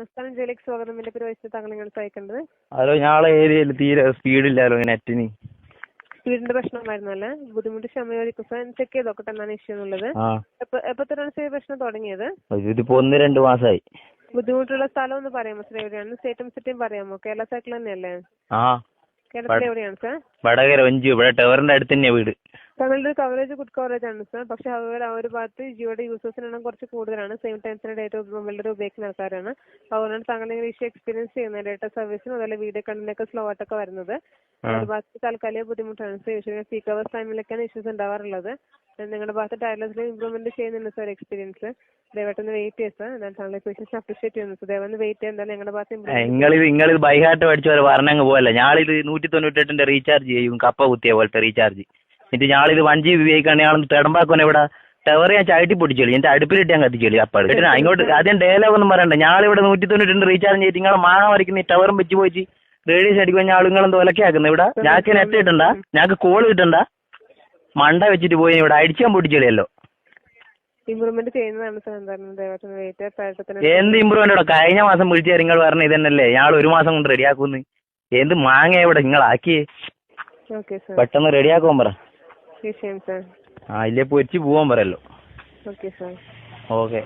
നമസ്കാരം ജോലിക്ക് സ്വാഗതം. എന്റെ പേര് താങ്കൾ നിങ്ങൾ സഹായിക്കേണ്ടത്? ഹലോ ഞങ്ങളെ ഏരിയയിൽ തീരെ സ്പീഡില്ലല്ലോ നെറ്റിന്. സ്പീഡിന്റെ പ്രശ്നമായിരുന്നു അല്ലേ? ബുദ്ധിമുട്ട് ക്ഷമയോദിക്കും സാർ ചെക്ക് ചെയ്ത് നോക്കട്ടെ എന്താണ് ഇഷ്യൂ എന്നുള്ളത്. എപ്പത്തൊരാണ് സാർ പ്രശ്നം തുടങ്ങിയത്? ഇതിപ്പോ ഒന്ന് രണ്ട് മാസമായി ബുദ്ധിമുട്ടുള്ള സ്ഥലം ഒന്ന് പറയാമോ? സാർ എവിടെയാണ്? സ്റ്റേറ്റും സിറ്റിയും പറയാമോ? കേരള സൈക്കിൾ തന്നെയല്ലേ? കേരളത്തിൽ എവിടെയാണ് സാർ? വടകര വഞ്ചി. ഇവിടെ ടവറിന്റെ അടുത്ത് തന്നെയാ വീട്. താങ്കളുടെ കവറേജ് ഗുഡ് കവറേജ് ആണ് സർ പക്ഷെ അവർ ആ ഒരു ഭാഗത്ത് ജിയോയുടെ യൂസേഴ്സിന് എണ്ണം കുറച്ച് കൂടുതലാണ്. സെയിം ടൈംസിന് ഡേറ്റ വളരെ ഉപയോഗിക്കുന്ന ആൾക്കാരാണ്. അതുകൊണ്ടാണ് താങ്കൾ ഇങ്ങനെ ഇഷ്യൂ എക്സ്പീരിയൻസ് ചെയ്യുന്നത്. ഡേറ്റ സർവീസിനും അതുപോലെ വീഡിയോ കണ്ടിനൊക്കെ സ്ലോ ആയിട്ടൊക്കെ വരുന്നത്. ഒരു ഭാഗത്ത് താൽക്കാലിക ബുദ്ധിമുട്ടാണ്. സർ യൂഷ്വലി പീക്ക് അവേഴ്സ് ടൈമിലൊക്കെയാണ് ഇഷ്യൂസ് ഉണ്ടാവാറുള്ളത്. നിങ്ങളുടെ ഭാഗത്ത് ടയർലെസ്സിൽ ഇംപ്രൂവ്മെന്റ് ചെയ്യുന്നുണ്ട് സാർ എക്സ്പീരിയൻസ് ദയവായിട്ടൊന്ന് വെയിറ്റ് ചെയ്യാം സാർ ഞാൻ താങ്കളെ പേഷ്യൻസ് അപ്രീഷിയേറ്റ് ചെയ്യുന്നു സാർ ദയവായി വെയിറ്റ് ചെയ്യാൻ എന്തായാലും ഞങ്ങളുടെ ഭാഗത്ത് നിങ്ങളിത് നിങ്ങളിത് ബൈഹാർട്ട് പഠിച്ചവരെ പറഞ്ഞങ്ങ് പോയല്ലേ ഞാളിത് നൂറ്റി തൊണ്ണൂറ്റെട്ടിന്റെ റീചാർജ് ചെയ്യും കപ്പ കുത്തിയ പോലത്തെ റീചാർജ് എന്നിട്ട് ഞാളിത് വൺ ജി ബി ഉപയോഗിക്കുകയാണ്. ഞാൻ തെടമ്പാക്കോനെ ഇവിടെ. ടവർ ഞാൻ ചവിട്ടി പൊട്ടിച്ചോളി. എന്റെ അടുപ്പിലിട്ട് ഞാൻ കത്തിച്ചോളി അപ്പാട്. കേട്ടോ ഇങ്ങോട്ട് ആദ്യം ഡയലോഗ് ഒന്നും പറയണ്ട. ഞാളിവിടെ നൂറ്റി തൊണ്ണൂറ്റി റീചാർജ് ചെയ്തിട്ട് നിങ്ങൾ മാങ്ങ വരയ്ക്കുന്ന ഈ ടവറും വെച്ച് പോയിട്ട് റേഡിയേഷൻ അടിക്കുമ്പോൾ ഞാൻ ആളുങ്ങളും ഒലക്കാക്കുന്നത് ഇവിടെ. ഞാൻ നെറ്റ് കിട്ടണ്ട ഞങ്ങൾക്ക് കോൾ കിട്ടണ്ട. മണ്ട വെച്ചിട്ട് പോയി ഇവിടെ. അടിച്ചാൻ പൊട്ടിച്ചോളിയല്ലോ. ഇമ്പ്രൂവ്മെന്റ് ചെയ്യുന്നതാണ് എന്ത് ഇമ്പ്രൂവ്മെന്റ് കഴിഞ്ഞ മാസം വിളിച്ചാൽ നിങ്ങൾ പറഞ്ഞ ഇതന്നല്ലേ ഞാൻ ഒരു മാസം കൊണ്ട് റെഡിയാക്കുന്നു എന്ത് മാങ്ങ ഇവിടെ നിങ്ങളാക്കി ഓക്കെ സാർ പെട്ടെന്ന് റെഡിയാക്കുവാൻ പറ. വിഷയം സാർ ആ ഇല്ലേ പൊരിച്ച് പോവാൻ പറയല്ലോ. Okay sir okay